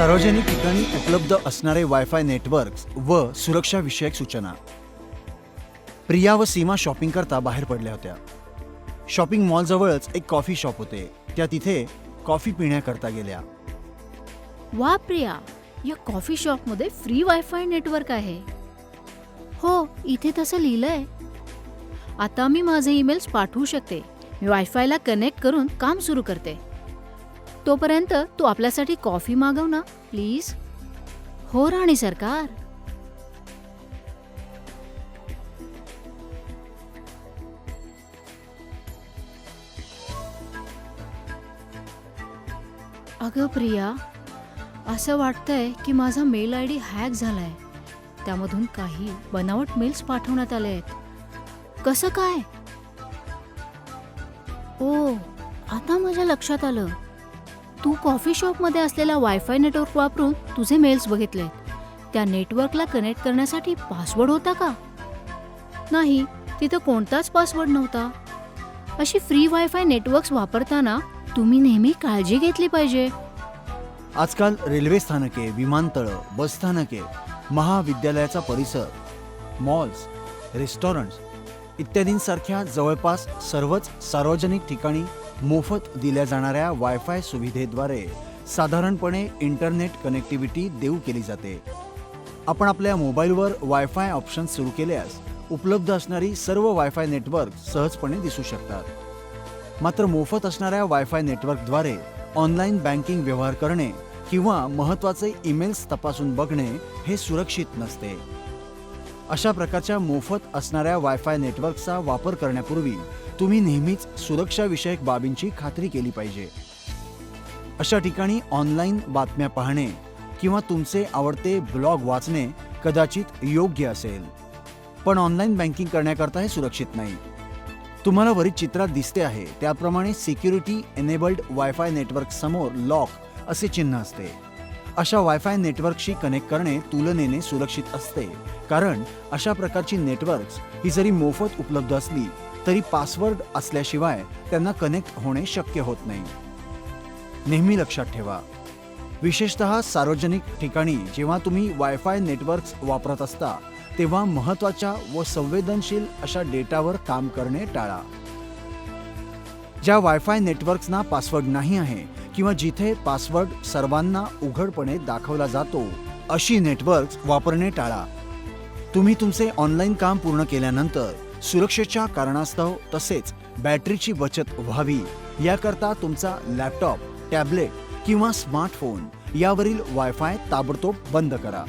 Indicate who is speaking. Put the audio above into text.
Speaker 1: सार्वजनिक ठिकाणी उपलब्ध असणारे वायफाय नेटवर्क्स व सुरक्षाविषयक सूचना. प्रिया व सीमा शॉपिंग करता बाहेर पडल्या होत्या. शॉपिंग मॉलजवळच एक कॉफी शॉप होते. त्या तिथे कॉफी पिण्याकरता गेल्या.
Speaker 2: वा प्रिया या कॉफी शॉपमध्ये फ्री वायफाय नेटवर्क आहे. हो इथे तसं लिहिलंय. आता मी माझे ईमेल्स पाठवू शकते. मी वायफायला कनेक्ट करून काम सुरू करते. तोपर्यंत तू आपल्यासाठी कॉफी मागव ना प्लीज. हो राणी सरकार. अगं प्रिया असं वाटतंय की माझा मेल आय डी हॅक झालाय. त्यामधून काही बनावट मेल्स पाठवण्यात आले आहेत. कसं काय? ओ आता माझ्या लक्षात आलं. तू कॉफी शॉपमध्ये असलेला वायफाय नेटवर्क वापरून तुझे मेल्स बघितले त्या नेटवर्कला कनेक्ट करण्यासाठी पासवर्ड होता का? नाही तिथं कोणताच पासवर्ड नव्हता. अशी फ्री वायफाय नेटवर्क्स वापरताना तुम्ही नेहमी काळजी घेतली पाहिजे.
Speaker 1: आजकाल रेल्वे स्थानके विमानतळं बसस्थानके महाविद्यालयाचा परिसर मॉल्स रेस्टॉरंट्स इत्यादींसारख्या जवळपास सर्वच सार्वजनिक ठिकाणी मोफत दिल्या जाणाऱ्या वायफाय सुविधेद्वारे साधारणपणे इंटरनेट कनेक्टिव्हिटी देऊ केली जाते. आपण आपल्या मोबाईलवर वायफाय ऑप्शन सुरू केल्यास उपलब्ध असणारी सर्व वायफाय नेटवर्क सहजपणे दिसू शकतात. मात्र मोफत असणाऱ्या वायफाय नेटवर्कद्वारे ऑनलाईन बँकिंग व्यवहार करणे किंवा महत्त्वाचे ईमेल्स तपासून बघणे हे सुरक्षित नसते. अशा प्रकारच्या मोफत असणाऱ्या वायफाय नेटवर्कचा वापर करण्यापूर्वी तुम्ही नेहमीच सुरक्षाविषयक बाबींची खात्री केली पाहिजे. अशा ठिकाणी ऑनलाईन बातम्या पाहणे किंवा तुमचे आवडते ब्लॉग वाचणे कदाचित योग्य असेल. पण ऑनलाईन बँकिंग करण्याकरता हे सुरक्षित नाही. तुम्हाला वरील चित्रात दिसते आहे त्याप्रमाणे सिक्युरिटी एनेबल्ड वायफाय नेटवर्क समोर लॉक असे चिन्ह असते. अशा वायफाय नेटवर्कशी कनेक्ट करणे तुलनेने सुरक्षित असते. कारण अशा प्रकारची नेटवर्क्स ही जरी मोफत उपलब्ध असली तरी पासवर्ड असल्याशिवाय त्यांना कनेक्ट होणे शक्य होत नाही. नेहमी लक्षात ठेवा. विशेषतः सार्वजनिक ठिकाणी जेव्हा तुम्ही वायफाय नेटवर्क्स वापरत असता तेव्हा महत्त्वाच्या व संवेदनशील अशा डेटावर काम करणे टाळा. ज्या वायफाय नेटवर्क्सना पासवर्ड नाही आहे किंवा जिथे पासवर्ड सर्वांना उघडपणे दाखवला जातो अशी नेटवर्क्स वापरणे टाळा. तुम्ही तुमचे ऑनलाईन काम पूर्ण केल्यानंतर सुरक्षेच्या कारणास्तव तसेच बॅटरीची बचत व्हावी याकरता तुमचा लॅपटॉप टॅबलेट किंवा स्मार्टफोन यावरील वायफाय ताबडतोब बंद करा.